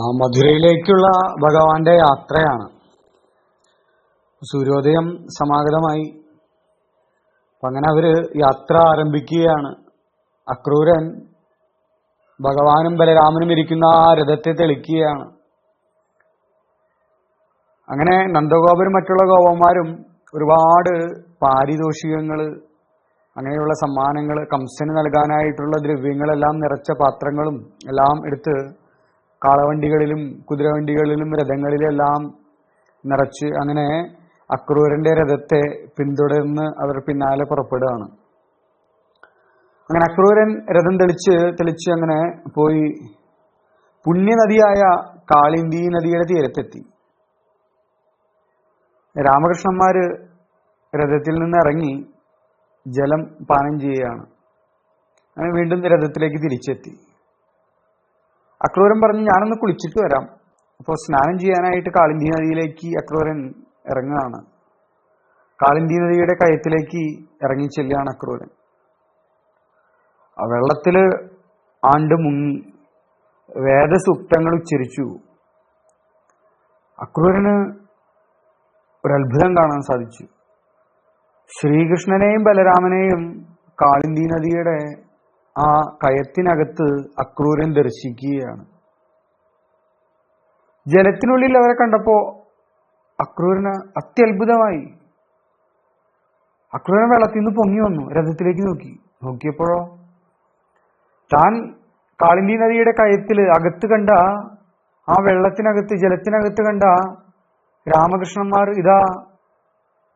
മധുരയിലേക്കുള്ള ഭഗവാന്റെ യാത്രയാണ്. സൂര്യോദയം സമാഗതമായി. അങ്ങനെ അവർ യാത്ര ആരംഭിക്കുകയാണ്. അക്രൂരൻ ഭഗവാനും ബലരാമനും ഇരിക്കുന്ന ആ രഥത്തെ തെളിക്കുകയാണ്. അങ്ങനെ നന്ദഗോപരും മറ്റുള്ള ഗോപന്മാരും ഒരുപാട് പാരിതോഷികങ്ങൾ അങ്ങനെയുള്ള സമ്മാനങ്ങൾ കംസന് നൽകാനായിട്ടുള്ള ദ്രവ്യങ്ങളെല്ലാം നിറച്ച പാത്രങ്ങളും എല്ലാം എടുത്ത് കാളവണ്ടികളിലും കുതിരവണ്ടികളിലും രഥങ്ങളിലെല്ലാം നിറച്ച് അങ്ങനെ അക്രൂരന്റെ രഥത്തെ പിന്തുടർന്ന് അവർ പിന്നാലെ പുറപ്പെടുകയാണ്. അങ്ങനെ അക്രൂരൻ രഥം തെളിച്ച് തെളിച്ച് അങ്ങനെ പോയി പുണ്യനദിയായ കാളിന്തി നദിയുടെ തീരത്തെത്തി. രാമകൃഷ്ണന്മാര് രഥത്തിൽ നിന്ന് ഇറങ്ങി ജലം പാനം ചെയ്യുകയാണ്. അങ്ങനെ വീണ്ടും രഥത്തിലേക്ക് തിരിച്ചെത്തി. അക്രൂരൻ പറഞ്ഞു ഞാനൊന്ന് കുളിച്ചിട്ട് വരാം. അപ്പോൾ സ്നാനം ചെയ്യാനായിട്ട് കാളിന്തി നദിയിലേക്ക് അക്രൂരൻ ഇറങ്ങുകയാണ്. കാളിന്തി നദിയുടെ കയത്തിലേക്ക് ഇറങ്ങി ചെല്ലുകയാണ് അക്രൂരൻ. ആ വെള്ളത്തിൽ ആണ്ട് മുങ്ങി വേദസൂക്തങ്ങൾ ഉച്ചരിച്ചു. അക്രൂരന് ഒരു അത്ഭുതം കാണാൻ സാധിച്ചു. ശ്രീകൃഷ്ണനെയും ബലരാമനെയും കാളിന്തി നദിയുടെ ആ കയത്തിനകത്ത് അക്രൂരൻ ദർശിക്കുകയാണ്. ജലത്തിനുള്ളിൽ അവരെ കണ്ടപ്പോ അക്രൂരന് അത്യത്ഭുതമായി. അക്രൂരൻ വെള്ളത്തിൽ നിന്ന് പൊങ്ങി വന്നു രഥത്തിലേക്ക് നോക്കി. നോക്കിയപ്പോഴോ താൻ കാളിന്തി നദിയുടെ കയത്തിൽ അകത്ത് കണ്ട ആ വെള്ളത്തിനകത്ത് ജലത്തിനകത്ത് കണ്ട രാമകൃഷ്ണന്മാർ ഇതാ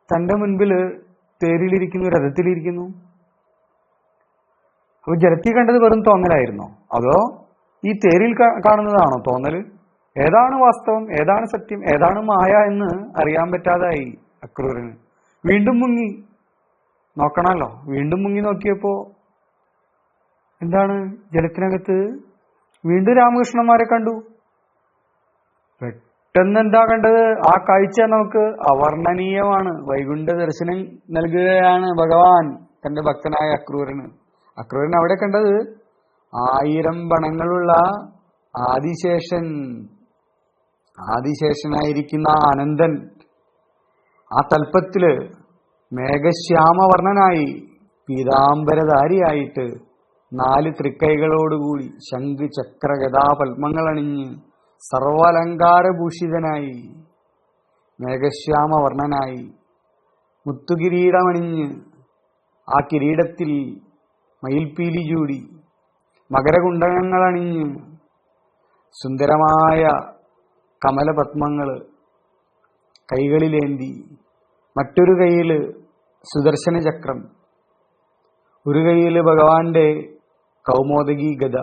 തന്റെ മുൻപിൽ തേരിലിരിക്കുന്നു രഥത്തിലിരിക്കുന്നു. അപ്പൊ ജലത്തിൽ കണ്ടത് വെറും തോന്നലായിരുന്നോ? അതോ ഈ തേരിൽ കാണുന്നതാണോ തോന്നൽ? ഏതാണ് വാസ്തവം? ഏതാണ് സത്യം? ഏതാണ് മായ എന്ന് അറിയാൻ പറ്റാതായി അക്രൂരന് വീണ്ടും മുങ്ങി. നോക്കണല്ലോ. വീണ്ടും മുങ്ങി നോക്കിയപ്പോ എന്താണ് ജലത്തിനകത്ത്? വീണ്ടും രാമകൃഷ്ണന്മാരെ കണ്ടു. പെട്ടെന്ന് എന്താ കണ്ടത്? ആ കാഴ്ച നമുക്ക് അവർണനീയമാണ്. വൈകുണ്ഠ ദർശനം നൽകുകയാണ് ഭഗവാൻ തന്റെ ഭക്തനായ അക്രൂരന് അക്രൂരൻ അവിടെ കണ്ടത്? ആയിരം ബണങ്ങളുള്ള ആദിശേഷൻ. ആദിശേഷനായിരിക്കുന്ന ആനന്ദൻ ആ തൽപ്പത്തിൽ മേഘശ്യാമവർണനായി പീതാംബരധാരിയായിട്ട് നാല് തൃക്കൈകളോടുകൂടി ശംഖ് ചക്ര ഗദാ പത്മങ്ങൾ അണിഞ്ഞ് സർവാലങ്കാരഭൂഷിതനായി മേഘശ്യാമവർണനായി മുത്തുകിരീടമണിഞ്ഞ് ആ കിരീടത്തിൽ മയിൽപ്പീലി ചൂടി മകരകുണ്ടങ്ങളണിഞ്ഞ് സുന്ദരമായ കമലപത്മങ്ങൾ കൈകളിലേന്തി മറ്റൊരു കയ്യിൽ സുദർശന ചക്രം ഒരു കയ്യിൽ ഭഗവാന്റെ കൗമോദകി ഗത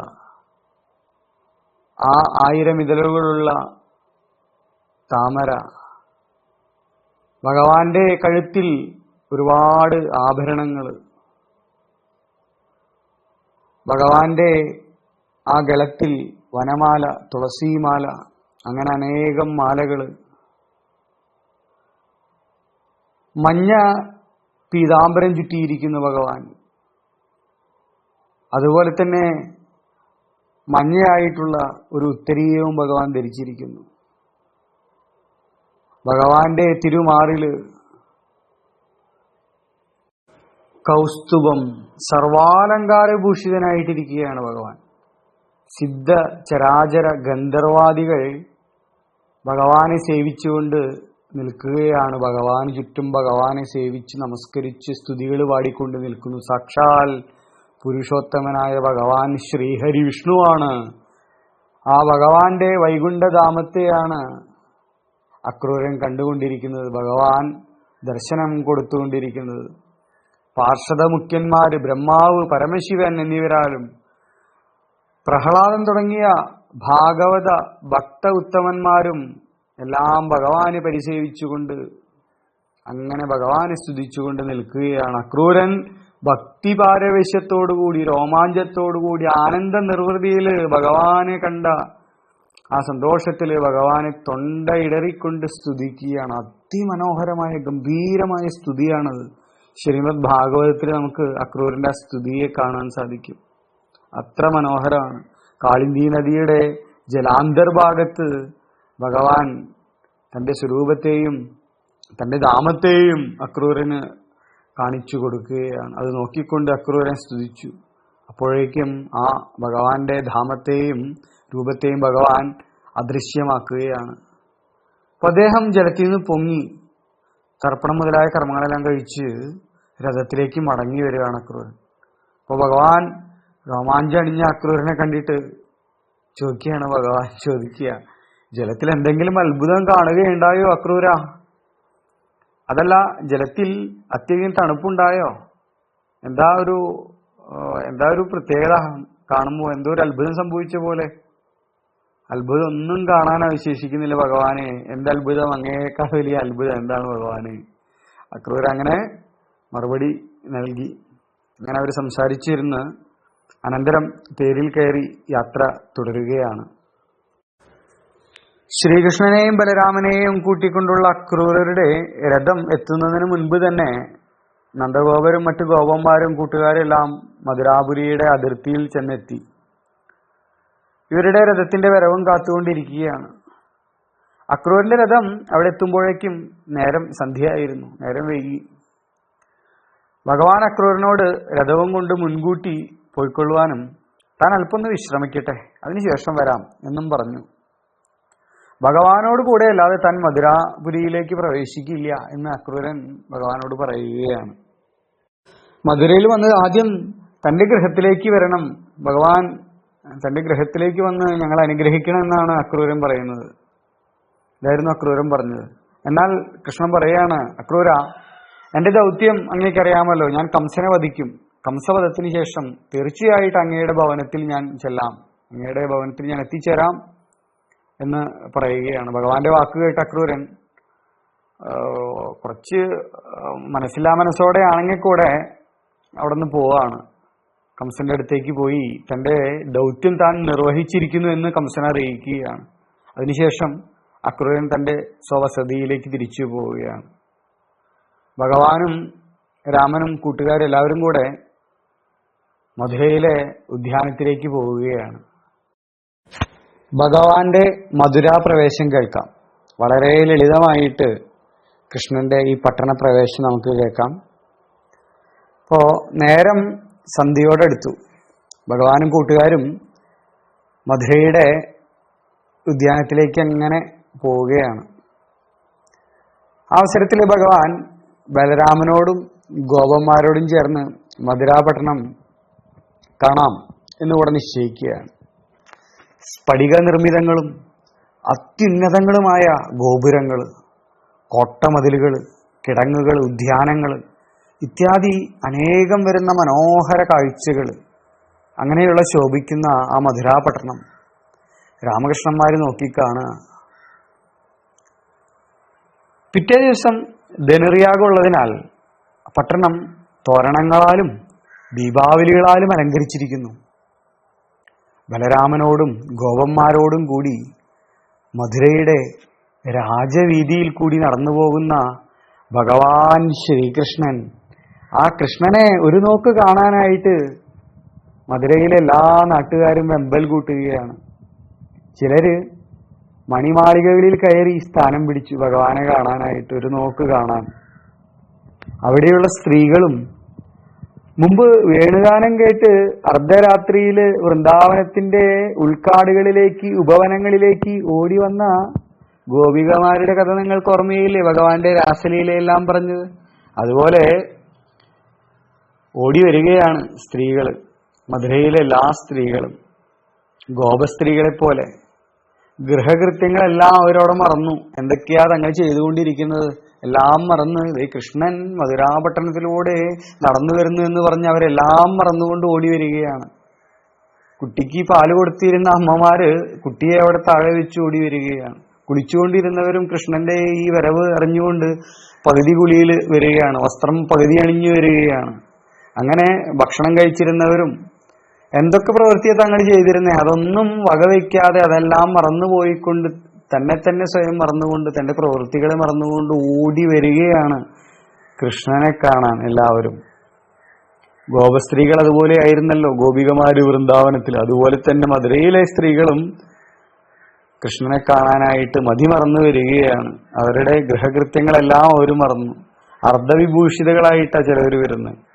ആ ആയിരം ഇതളുകളുള്ള താമര ഭഗവാന്റെ കഴുത്തിൽ ഒരുപാട് ആഭരണങ്ങൾ ഭഗവാന്റെ ആ ഗലത്തിൽ വനമാല തുളസിമാല അങ്ങനെ അനേകം മാലകൾ. മഞ്ഞ പീതാംബരം ചുറ്റിയിരിക്കുന്നു ഭഗവാൻ. അതുപോലെ തന്നെ മഞ്ഞയായിട്ടുള്ള ഒരു ഉത്തരീയവും ഭഗവാൻ ധരിച്ചിരിക്കുന്നു. ഭഗവാന്റെ തിരുമാറിൽ കൗസ്തുഭം സർവാലങ്കാരഭൂഷിതനായിട്ടിരിക്കുകയാണ് ഭഗവാൻ. സിദ്ധ ചരാചര ഗന്ധർവാദികൾ ഭഗവാനെ സേവിച്ചുകൊണ്ട് നിൽക്കുകയാണ്. ഭഗവാന് ചുറ്റും ഭഗവാനെ സേവിച്ച് നമസ്കരിച്ച് സ്തുതികൾ പാടിക്കൊണ്ട് നിൽക്കുന്നു. സാക്ഷാൽ പുരുഷോത്തമനായ ഭഗവാൻ ശ്രീഹരി വിഷ്ണുവാണ്. ആ ഭഗവാന്റെ വൈകുണ്ഠധാമത്തെയാണ് അക്രൂരൻ കണ്ടുകൊണ്ടിരിക്കുന്നത്. ഭഗവാൻ ദർശനം കൊടുത്തുകൊണ്ടിരിക്കുന്നത്. പാർഷദ മുഖ്യന്മാര് ബ്രഹ്മാവ് പരമശിവൻ എന്നിവരാലും പ്രഹ്ലാദൻ തുടങ്ങിയ ഭാഗവത ഭക്ത ഉത്തമന്മാരും എല്ലാം ഭഗവാനെ പരിസേവിച്ചുകൊണ്ട് അങ്ങനെ ഭഗവാനെ സ്തുതിച്ചുകൊണ്ട് നിൽക്കുകയാണ്. അക്രൂരൻ ഭക്തിപാരവേശ്യത്തോടുകൂടി രോമാഞ്ചത്തോടുകൂടി ആനന്ദ നിർവൃതിയിൽ ഭഗവാനെ കണ്ട ആ സന്തോഷത്തിൽ ഭഗവാനെ തൊണ്ട ഇടറിക്കൊണ്ട് സ്തുതിക്കുകയാണ്. അതിമനോഹരമായ ഗംഭീരമായ സ്തുതിയാണത്. ശ്രീമദ് ഭാഗവതത്തിൽ നമുക്ക് അക്രൂരന്റെ ആ സ്തുതിയെ കാണാൻ സാധിക്കും. അത്ര മനോഹരമാണ് കാളിന്ദി നദിയുടെ ജലാന്തർഭാഗത്ത് ഭഗവാൻ തന്റെ സ്വരൂപത്തെയും തന്റെ ധാമത്തെയും അക്രൂരന് കാണിച്ചു കൊടുക്കുകയാണ്. അത് നോക്കിക്കൊണ്ട് അക്രൂരൻ സ്തുതിച്ചു. അപ്പോഴേക്കും ആ ഭഗവാന്റെ ധാമത്തെയും രൂപത്തെയും ഭഗവാൻ അദൃശ്യമാക്കുകയാണ്. അപ്പൊ അദ്ദേഹം ജലത്തിൽ നിന്ന് പൊങ്ങി. തർപ്പണം മുതലായ കർമ്മങ്ങളെല്ലാം കഴിച്ച് രഥത്തിലേക്ക് മടങ്ങി വരികയാണ് അക്രൂരൻ. അപ്പൊ ഭഗവാൻ രോമാഞ്ചണിഞ്ഞ അക്രൂരനെ കണ്ടിട്ട് ചോദിക്കുകയാണ് ഭഗവാൻ ചോദിക്കുക ജലത്തിൽ എന്തെങ്കിലും അത്ഭുതം കാണുകയുണ്ടായോ അക്രൂര? അതല്ല ജലത്തിൽ അത്യധികം തണുപ്പുണ്ടായോ? എന്താ ഒരു എന്താ ഒരു പ്രത്യേകത? കാണുമ്പോ എന്തോ ഒരു അത്ഭുതം സംഭവിച്ച പോലെ. അത്ഭുതം ഒന്നും കാണാൻ അവശേഷിക്കുന്നില്ല ഭഗവാന്. എന്ത് അത്ഭുതം? അങ്ങേക്കാൾ വലിയ അത്ഭുതം എന്താണ് ഭഗവാന്? അക്രൂർ അങ്ങനെ മറുപടി നൽകി. അങ്ങനെ അവർ സംസാരിച്ചിരുന്ന് അനന്തരം തേരിൽ കയറി യാത്ര തുടരുകയാണ്. ശ്രീകൃഷ്ണനെയും ബലരാമനെയും കൂട്ടിക്കൊണ്ടുള്ള അക്രൂരരുടെ രഥം എത്തുന്നതിന് മുൻപ് തന്നെ നന്ദഗോപരും മറ്റു ഗോപന്മാരും കൂട്ടുകാരെല്ലാം മധുരാപുരിയുടെ അതിർത്തിയിൽ ചെന്നെത്തി. ഇവരുടെ രഥത്തിന്റെ വരവും കാത്തുകൊണ്ടിരിക്കുകയാണ്. അക്രൂരിന്റെ രഥം അവിടെ എത്തുമ്പോഴേക്കും നേരം സന്ധ്യയായിരുന്നു. നേരം വൈകി. ഭഗവാൻ അക്രൂരനോട് രഥവും കൊണ്ട് മുൻകൂട്ടി പോയിക്കൊള്ളുവാനും താൻ അല്പം ഒന്ന് വിശ്രമിക്കട്ടെ അതിനുശേഷം വരാം എന്നും പറഞ്ഞു. ഭഗവാനോട് കൂടെ അല്ലാതെ താൻ മധുരാപുരിയിലേക്ക് പ്രവേശിക്കില്ല എന്ന് അക്രൂരൻ ഭഗവാനോട് പറയുകയാണ്. മധുരയിൽ വന്ന് ആദ്യം തന്റെ ഗൃഹത്തിലേക്ക് വരണം. ഭഗവാൻ തന്റെ ഗ്രഹത്തിലേക്ക് വന്ന് ഞങ്ങൾ അനുഗ്രഹിക്കണം എന്നാണ് അക്രൂരൻ പറയുന്നത്. ഇതായിരുന്നു അക്രൂരൻ പറഞ്ഞത്. എന്നാൽ കൃഷ്ണൻ പറയാണ് അക്രൂര എന്റെ ദൗത്യം അങ്ങേക്കറിയാമല്ലോ. ഞാൻ കംസനെ വധിക്കും. കംസവധത്തിന് ശേഷം തീർച്ചയായിട്ട് അങ്ങയുടെ ഭവനത്തിൽ ഞാൻ ചെല്ലാം. അങ്ങയുടെ ഭവനത്തിൽ ഞാൻ എത്തിച്ചേരാം എന്ന് പറയുകയാണ്. ഭഗവാന്റെ വാക്ക് കേട്ട അക്രൂരൻ കുറച്ച് മനസ്സില്ലാ മനസ്സോടെ ആണെങ്കിൽ കൂടെ അവിടെ നിന്ന് പോവാണ്. കംസന്റെ അടുത്തേക്ക് പോയി തന്റെ ദൗത്യം താൻ നിർവഹിച്ചിരിക്കുന്നു എന്ന് കംസൻ അറിയിക്കുകയാണ്. അതിനുശേഷം അക്രൂരൻ തന്റെ സ്വവസതിയിലേക്ക് തിരിച്ചു പോവുകയാണ്. ഭഗവാനും രാമനും കൂട്ടുകാരെല്ലാവരും കൂടെ മധുരയിലെ ഉദ്യാനത്തിലേക്ക് പോവുകയാണ്. ഭഗവാന്റെ മധുരാ പ്രവേശം കേൾക്കാം. വളരെ ലളിതമായിട്ട് കൃഷ്ണന്റെ ഈ പട്ടണ പ്രവേശം നമുക്ക് കേൾക്കാം. അപ്പോ നേരം സന്ധ്യയോടടുത്തു ഭഗവാനും കൂട്ടുകാരും മധുരയുടെ ഉദ്യാനത്തിലേക്ക് എങ്ങനെ പോവുകയാണ്. അവസരത്തിൽ ഭഗവാൻ ബലരാമനോടും ഗോപന്മാരോടും ചേർന്ന് മധുരാപട്ടണം കാണാം എന്നുകൂടെ നിശ്ചയിക്കുകയാണ്. സ്ഫടിക നിർമ്മിതങ്ങളും അത്യുന്നതങ്ങളുമായ ഗോപുരങ്ങൾ കോട്ടമതിലുകൾ കിടങ്ങുകൾ ഉദ്യാനങ്ങൾ ഇത്യാദി അനേകം വരുന്ന മനോഹര കാഴ്ചകൾ അങ്ങനെയുള്ള ശോഭിക്കുന്ന ആ മധുരാപട്ടണം. രാമകൃഷ്ണന്മാർ നോക്കിക്കാണുക പിറ്റേ ദിവസം ധനുറിയാകുള്ളതിനാൽ പട്ടണം തോരണങ്ങളാലും ദീപാവലികളാലും അലങ്കരിച്ചിരിക്കുന്നു. ബലരാമനോടും ഗോപന്മാരോടും കൂടി മധുരയുടെ രാജവീതിയിൽ കൂടി നടന്നു പോകുന്ന ഭഗവാൻ ശ്രീകൃഷ്ണൻ ആ കൃഷ്ണനെ ഒരു നോക്ക് കാണാനായിട്ട് മധുരയിലെ എല്ലാ നാട്ടുകാരും വെമ്പൽ കൂട്ടുകയാണ്. ചിലര് മണിമാളികകളിൽ കയറി സ്ഥാനം പിടിച്ചു ഭഗവാനെ കാണാനായിട്ട് ഒരു നോക്ക് കാണാൻ. അവിടെയുള്ള സ്ത്രീകളും മുമ്പ് വേണുഗാനം കേട്ട് അർദ്ധരാത്രിയിൽ വൃന്ദാവനത്തിന്റെ ഉൾക്കാടുകളിലേക്ക് ഉപവനങ്ങളിലേക്ക് ഓടി വന്ന ഗോപികമാരുടെ കഥ നിങ്ങൾക്ക് ഓർമ്മയില്ലേ? ഭഗവാന്റെ രാസലീലയെല്ലാം പറഞ്ഞത്. അതുപോലെ ഓടി വരികയാണ് സ്ത്രീകൾ മധുരയിലെ എല്ലാ സ്ത്രീകളും. ഗോപസ്ത്രീകളെ പോലെ. ഗൃഹകൃത്യങ്ങളെല്ലാം അവരോടെ മറന്നു. എന്തൊക്കെയാ തങ്ങൾ ചെയ്തുകൊണ്ടിരിക്കുന്നത്? എല്ലാം മറന്ന് ഈ കൃഷ്ണൻ മധുരാപട്ടണത്തിലൂടെ നടന്നു വരുന്നു എന്ന് പറഞ്ഞ് അവരെല്ലാം മറന്നുകൊണ്ട് ഓടി വരികയാണ്. കുട്ടിക്ക് പാൽ കൊടുത്തിരുന്ന അമ്മമാര് കുട്ടിയെ അവിടെ താഴെ വെച്ച് ഓടി വരികയാണ്. കുളിച്ചുകൊണ്ടിരുന്നവരും കൃഷ്ണന്റെ ഈ വരവ് അറിഞ്ഞുകൊണ്ട് പകുതി കുളിയിൽ വരികയാണ്. വസ്ത്രം പകുതി അണിഞ്ഞു വരികയാണ്. അങ്ങനെ ഭക്ഷണം കഴിച്ചിരുന്നവരും എന്തൊക്കെ പ്രവൃത്തിയെ തങ്ങൾ ചെയ്തിരുന്നേ? അതൊന്നും വകവയ്ക്കാതെ അതെല്ലാം മറന്നുപോയിക്കൊണ്ട് തന്നെ തന്നെ സ്വയം മറന്നുകൊണ്ട് തന്റെ പ്രവൃത്തികളെ മറന്നുകൊണ്ട് ഓടി വരികയാണ് കൃഷ്ണനെ കാണാൻ എല്ലാവരും. ഗോപസ്ത്രീകൾ അതുപോലെ ആയിരുന്നല്ലോ ഗോപികമാര് വൃന്ദാവനത്തിൽ. അതുപോലെ തന്നെ മധുരയിലെ സ്ത്രീകളും കൃഷ്ണനെ കാണാനായിട്ട് മതിമറന്നു വരികയാണ്. അവരുടെ ഗൃഹകൃത്യങ്ങളെല്ലാം അവർ മറന്നു. അർദ്ധവിഭൂഷിതകളായിട്ടാണ് ചിലവർ വരുന്നത്.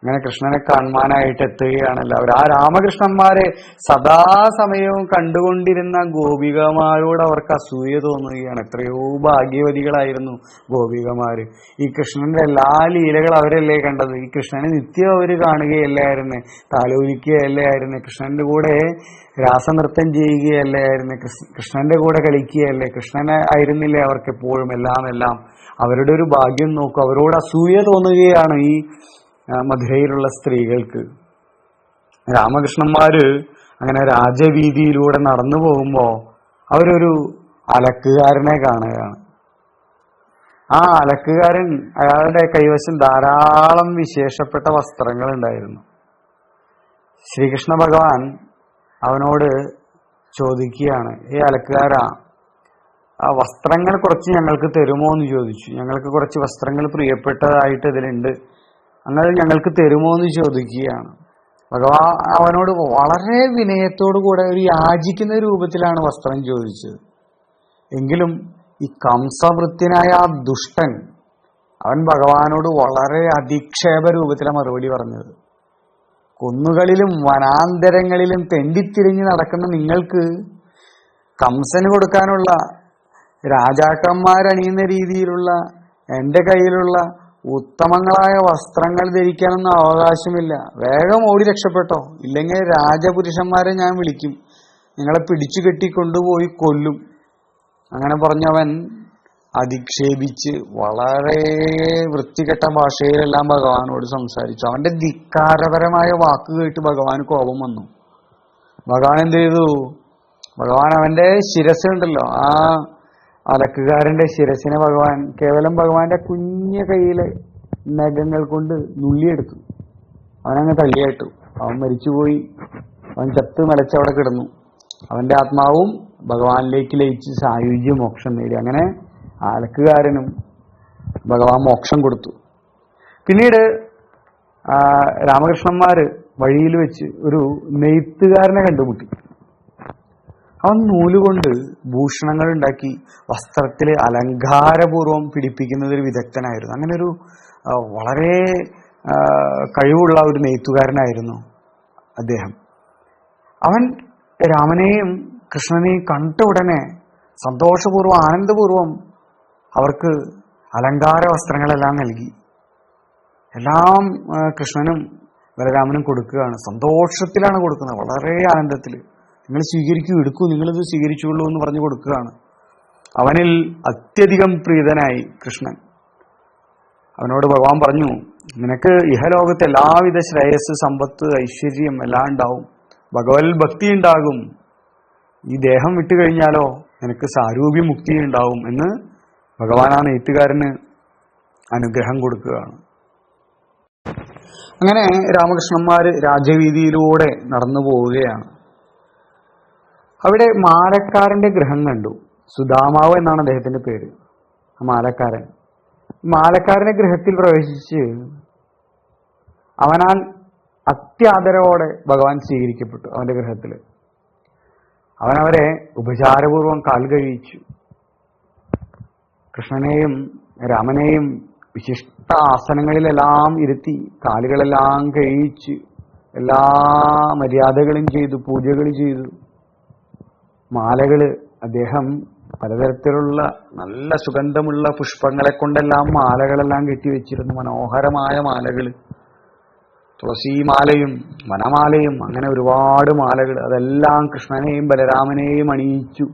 അങ്ങനെ കൃഷ്ണനെ കാണുവാനായിട്ട് എത്തുകയാണല്ലോ. അവർ ആ രാമകൃഷ്ണന്മാരെ സദാസമയവും കണ്ടുകൊണ്ടിരുന്ന ഗോപികമാരോട് അവർക്ക് അസൂയ തോന്നുകയാണ്. എത്രയോ ഭാഗ്യവതികളായിരുന്നു ഗോപികമാര്. ഈ കൃഷ്ണന്റെ എല്ലാ ലീലകൾ അവരല്ലേ കണ്ടത്? ഈ കൃഷ്ണനെ നിത്യം അവർ കാണുകയല്ലായിരുന്നു താലോലിക്കുകയല്ലായിരുന്നു കൃഷ്ണന്റെ കൂടെ രാസനൃത്തം ചെയ്യുകയല്ലായിരുന്നു കൃഷ്ണന്റെ കൂടെ കളിക്കുകയല്ലേ കൃഷ്ണനെ ആയിരുന്നില്ലേ അവർക്ക് എപ്പോഴും? എല്ലാം എല്ലാം. അവരുടെ ഒരു ഭാഗ്യം നോക്കും. അവരോട് അസൂയ തോന്നുകയാണ് ഈ മധുരയിലുള്ള സ്ത്രീകൾക്ക്. രാമകൃഷ്ണന്മാര് അങ്ങനെ രാജവീതിയിലൂടെ നടന്നു പോകുമ്പോ അവരൊരു അലക്കുകാരനെ കാണുകയാണ്. ആ അലക്കുകാരൻ അയാളുടെ കൈവശം ധാരാളം വിശേഷപ്പെട്ട വസ്ത്രങ്ങൾ ഉണ്ടായിരുന്നു ശ്രീകൃഷ്ണ ഭഗവാൻ അവനോട് ചോദിക്കുകയാണ് ഈ അലക്കുകാരാ ആ വസ്ത്രങ്ങൾ കുറച്ച് ഞങ്ങൾക്ക് തരുമോ എന്ന് ചോദിച്ചു. ഞങ്ങൾക്ക് കുറച്ച് വസ്ത്രങ്ങൾ പ്രിയപ്പെട്ടതായിട്ട് ഇതിലുണ്ട്. അങ്ങനെ ഞങ്ങൾക്ക് തരുമോ എന്ന് ചോദിക്കുകയാണ്. ഭഗവാൻ അവനോട് വളരെ വിനയത്തോടു കൂടെ ഒരു യാചിക്കുന്ന രൂപത്തിലാണ് വസ്ത്രം ചോദിച്ചത്. എങ്കിലും ഈ കംസവൃത്തിനായ ആ ദുഷ്ടൻ അവൻ ഭഗവാനോട് വളരെ അധിക്ഷേപ രൂപത്തിലാണ് മറുപടി പറഞ്ഞത്. കുന്നുകളിലും വനാന്തരങ്ങളിലും തെണ്ടിത്തിരിഞ്ഞ് നടക്കുന്ന നിങ്ങൾക്ക് കംസന് കൊടുക്കാനുള്ള രാജാക്കന്മാരണിയുന്ന രീതിയിലുള്ള എന്റെ കയ്യിലുള്ള ഉത്തമങ്ങളായ വസ്ത്രങ്ങൾ ധരിക്കാനൊന്നും അവകാശമില്ല. വേഗം ഓടി രക്ഷപ്പെട്ടോ. ഇല്ലെങ്കിൽ രാജപുരുഷന്മാരെ ഞാൻ വിളിക്കും. നിങ്ങളെ പിടിച്ചു കെട്ടി കൊണ്ടുപോയി കൊല്ലും. അങ്ങനെ പറഞ്ഞവൻ അധിക്ഷേപിച്ച് വളരെ വൃത്തികെട്ട ഭാഷയിലെല്ലാം ഭഗവാനോട് സംസാരിച്ചു. അവന്റെ ധിക്കാരപരമായ വാക്ക് കേട്ട് ഭഗവാൻ കോപം വന്നു. ഭഗവാൻ എന്ത് ചെയ്തു? ഭഗവാൻ അവന്റെ ശിരസ് ഉണ്ടല്ലോ ആ അലക്കുകാരന്റെ ശിരസിനെ ഭഗവാൻ കേവലം ഭഗവാന്റെ കുഞ്ഞ കയ്യിലെ നഖങ്ങൾ കൊണ്ട് നുള്ളിയെടുത്തു. അവനങ്ങ് തള്ളിയായിട്ടു അവൻ മരിച്ചുപോയി. അവൻ ചത്ത് മലച്ചവിടെ കിടന്നു. അവന്റെ ആത്മാവും ഭഗവാനിലേക്ക് ലയിച്ച് സായുജ്യ മോക്ഷം നേടി. അങ്ങനെ ആലക്കുകാരനും ഭഗവാൻ മോക്ഷം കൊടുത്തു. പിന്നീട് രാമകൃഷ്ണന്മാര് വഴിയിൽ വെച്ച് ഒരു നെയ്ത്തുകാരനെ കണ്ടുമുട്ടി. അവൻ നൂലുകൊണ്ട് ഭൂഷണങ്ങൾ ഉണ്ടാക്കി വസ്ത്രത്തിൽ അലങ്കാരപൂർവം പിടിപ്പിക്കുന്ന ഒരു വിദഗ്ധനായിരുന്നു. അങ്ങനെ ഒരു വളരെ കഴിവുള്ള ഒരു നെയ്ത്തുകാരനായിരുന്നു അദ്ദേഹം. അവൻ രാമനെയും കൃഷ്ണനെയും കണ്ട ഉടനെ സന്തോഷപൂർവം ആനന്ദപൂർവം അവർക്ക് അലങ്കാര വസ്ത്രങ്ങളെല്ലാം നൽകി. എല്ലാം കൃഷ്ണനും ബലരാമനും കൊടുക്കുകയാണ്. സന്തോഷത്തിലാണ് കൊടുക്കുന്നത്. വളരെ ആനന്ദത്തിൽ നിങ്ങൾ സ്വീകരിക്കൂ എടുക്കൂ നിങ്ങളിത് സ്വീകരിച്ചുള്ളൂ എന്ന് പറഞ്ഞു കൊടുക്കുകയാണ്. അവനിൽ അത്യധികം പ്രീതനായി കൃഷ്ണൻ. അവനോട് ഭഗവാൻ പറഞ്ഞു നിനക്ക് ഇഹലോകത്തെ എല്ലാവിധ ശ്രേയസ് സമ്പത്ത് ഐശ്വര്യം എല്ലാം ഉണ്ടാവും. ഭഗവത് ഭക്തി ഉണ്ടാകും. ഈ ദേഹം വിട്ടു കഴിഞ്ഞാലോ നിനക്ക് സാരൂപ്യ മുക്തി ഉണ്ടാവും എന്ന് ഭഗവാൻ ആ നെയ്ത്തുകാരന് അനുഗ്രഹം കൊടുക്കുകയാണ്. അങ്ങനെ രാമകൃഷ്ണന്മാര് രാജവീതിയിലൂടെ നടന്നു പോവുകയാണ് അവിടെ മാലക്കാരന്റെ ഗ്രഹം കണ്ടു. സുധാമാവ് എന്നാണ് അദ്ദേഹത്തിന്റെ പേര്. മാലക്കാരൻ. മാലക്കാരന്റെ ഗ്രഹത്തിൽ പ്രവേശിച്ച് അവനാൽ അത്യാദരവോടെ ഭഗവാൻ സ്വീകരിക്കപ്പെട്ടു അവന്റെ ഗ്രഹത്തിൽ അവനവരെ ഉപചാരപൂർവം കാൽ കഴിച്ചു കൃഷ്ണനെയും രാമനെയും വിശിഷ്ട ആസനങ്ങളിലെല്ലാം ഇരുത്തി കാലുകളെല്ലാം കഴിച്ച് എല്ലാ മര്യാദകളും ചെയ്തു പൂജകൾ ചെയ്തു. മാലകൾ അദ്ദേഹം പലതരത്തിലുള്ള നല്ല സുഗന്ധമുള്ള പുഷ്പങ്ങളെ കൊണ്ടെല്ലാം മാലകളെല്ലാം കെട്ടിവെച്ചിരുന്നു മനോഹരമായ മാലകൾ. തുളസിമാലയും വനമാലയും അങ്ങനെ ഒരുപാട് മാലകൾ അതെല്ലാം കൃഷ്ണനെയും ബലരാമനെയും അണിയിച്ചു.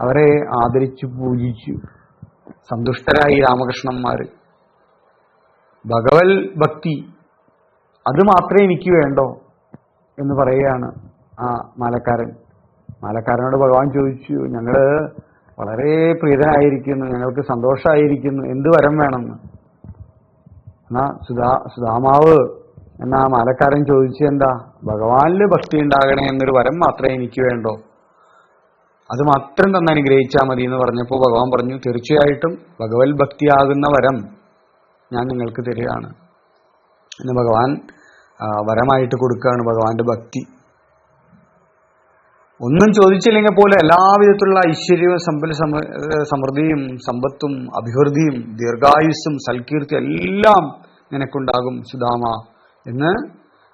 അവരെ ആദരിച്ചു പൂജിച്ചു. സന്തുഷ്ടരായി രാമകൃഷ്ണന്മാർ ഭഗവൽ ഭക്തി അത് മാത്രമേ എനിക്ക് വേണ്ടോ എന്ന് പറയുകയാണ് ആ മാലക്കാരൻ. മാലക്കാരനോട് ഭഗവാൻ ചോദിച്ചു ഞങ്ങൾ വളരെ പ്രീതനായിരിക്കുന്നു ഞങ്ങൾക്ക് സന്തോഷമായിരിക്കുന്നു എന്ത് വരം വേണമെന്ന്? എന്നാ സുധാ സുധാമാവ് എന്നാ മാലക്കാരൻ ചോദിച്ചു എന്താ? ഭഗവാനിൽ ഭക്തി ഉണ്ടാകണേ എന്നൊരു വരം മാത്രമേ എനിക്ക് വേണ്ടോ. അത് മാത്രം തന്നെ അനുഗ്രഹിച്ചാൽ മതി എന്ന് പറഞ്ഞപ്പോൾ ഭഗവാൻ പറഞ്ഞു തീർച്ചയായിട്ടും ഭഗവത് ഭക്തിയാകുന്ന വരം ഞാൻ നിങ്ങൾക്ക് തരികയാണ്. എന്ന് ഭഗവാൻ വരമായിട്ട് കൊടുക്കുകയാണ് ഭഗവാന്റെ ഭക്തി. ഒന്നും ചോദിച്ചില്ലെങ്കിൽ പോലും എല്ലാവിധത്തിലുള്ള ഐശ്വര്യവും സമ്പൽ സമൃദ്ധിയും സമ്പത്തും അഭിവൃദ്ധിയും ദീർഘായുസ്സും സൽകീർത്തി എല്ലാം നിനക്കുണ്ടാകും സുധാമ എന്ന്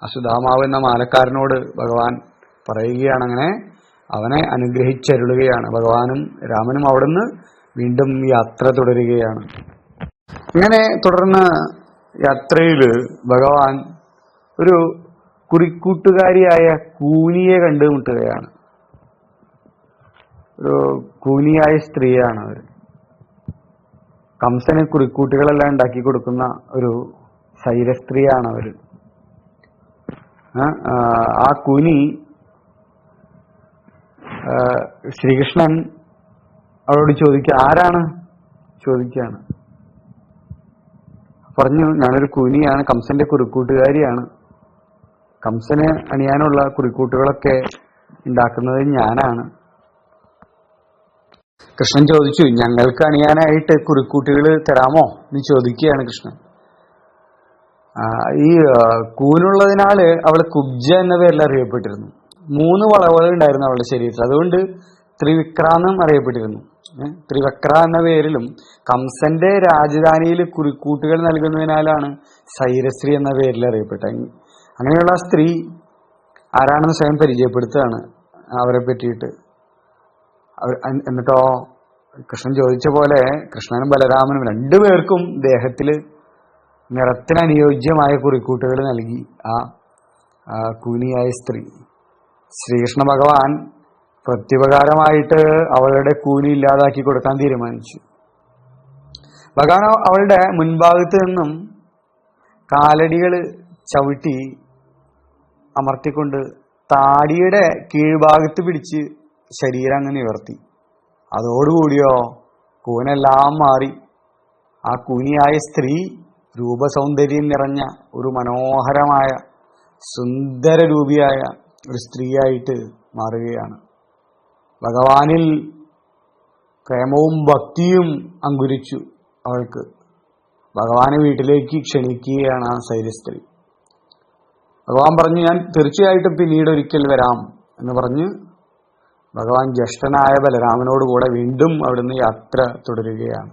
ആ സുധാമാവ് എന്ന മാലക്കാരനോട് ഭഗവാൻ പറയുകയാണ് അങ്ങനെ. അവനെ അനുഗ്രഹിച്ചരുളുകയാണ്. ഭഗവാനും രാമനും അവിടുന്ന് വീണ്ടും യാത്ര തുടരുകയാണ്. ഇങ്ങനെ തുടർന്ന് യാത്രയിൽ ഭഗവാൻ ഒരു കുറിക്കൂട്ടുകാരിയായ കൂനിയെ കണ്ടുമുട്ടുകയാണ്. ഒരു കൂനിയായ സ്ത്രീയാണ് അവർ കംസന് കുറിക്കൂട്ടുകളെല്ലാം ഉണ്ടാക്കി കൊടുക്കുന്ന ഒരു ശൈലസ്ത്രീയാണ് അവർ ആ കുനി ശ്രീകൃഷ്ണൻ അവരോട് ചോദിക്കുക ആരാണ്? ചോദിക്കുകയാണ് പറഞ്ഞു ഞാനൊരു കുനിയാണ് കംസന്റെ കുറിക്കൂട്ടുകാരിയാണ്. കംസന് അണിയാനുള്ള കുറിക്കൂട്ടുകളൊക്കെ ഉണ്ടാക്കുന്നത് ഞാനാണ്. കൃഷ്ണൻ ചോദിച്ചു ഞങ്ങൾക്ക് അണിയാനായിട്ട് കുറിക്കൂട്ടികൾ തരാമോ? എന്ന് ചോദിക്കുകയാണ് കൃഷ്ണൻ. ഈ കൂനുള്ളതിനാൽ അവൾ കുബ്ജ എന്ന പേരിൽ അറിയപ്പെട്ടിരുന്നു. മൂന്ന് വളവുകൾ ഉണ്ടായിരുന്നു അവളുടെ ശരീരത്തിൽ. അതുകൊണ്ട് ത്രിവിക്രാന്നും അറിയപ്പെട്ടിരുന്നു. ത്രിവക്ര എന്ന പേരിലും കംസന്റെ രാജധാനിയിൽ കുറിക്കൂട്ടുകൾ നൽകുന്നതിനാലാണ് സൈരശ്രീ എന്ന പേരിൽ അറിയപ്പെട്ടത്. അങ്ങനെയുള്ള സ്ത്രീ ആരാണെന്ന് സ്വയം പരിചയപ്പെടുത്തുകയാണ് അവരെ പറ്റിയിട്ട്. എന്നിട്ടോ കൃഷ്ണൻ ചോദിച്ച പോലെ കൃഷ്ണനും ബലരാമനും രണ്ടുപേർക്കും ദേഹത്തിൽ നിറത്തിനനുയോജ്യമായ കുറിക്കൂട്ടുകൾ നൽകി. ആ കൂനിയായ സ്ത്രീ. ശ്രീകൃഷ്ണ ഭഗവാൻ പ്രത്യുപകാരമായിട്ട് അവളുടെ കൂലി ഇല്ലാതാക്കി കൊടുക്കാൻ തീരുമാനിച്ചു. ഭഗവാൻ അവ- അവളുടെ മുൻഭാഗത്ത് നിന്നും കാലടികൾ ചവിട്ടി അമർത്തിക്കൊണ്ട് താടിയുടെ കീഴ്ഭാഗത്ത് പിടിച്ച് ശരീരം അങ്ങ് നിവർത്തി അതോടുകൂടിയോ കൂനെല്ലാം മാറി. ആ കൂനിയായ സ്ത്രീ രൂപസൗന്ദര്യം നിറഞ്ഞ ഒരു മനോഹരമായ സുന്ദര രൂപിയായ ഒരു സ്ത്രീയായിട്ട് മാറുകയാണ്. ഭഗവാനിൽ പ്രേമവും ഭക്തിയും അങ്കുരിച്ചു അവൾക്ക്. ഭഗവാനെ വീട്ടിലേക്ക് ക്ഷണിക്കുകയാണ് ആ ശൈലസ്ത്രീ. ഭഗവാൻ പറഞ്ഞു ഞാൻ തീർച്ചയായിട്ടും പിന്നീട് ഒരിക്കൽ വരാം എന്ന് പറഞ്ഞ് ഭഗവാൻ ജ്യേഷ്ഠനായ ബലരാമനോട് കൂടെ വീണ്ടും അവിടുന്ന് യാത്ര തുടരുകയാണ്.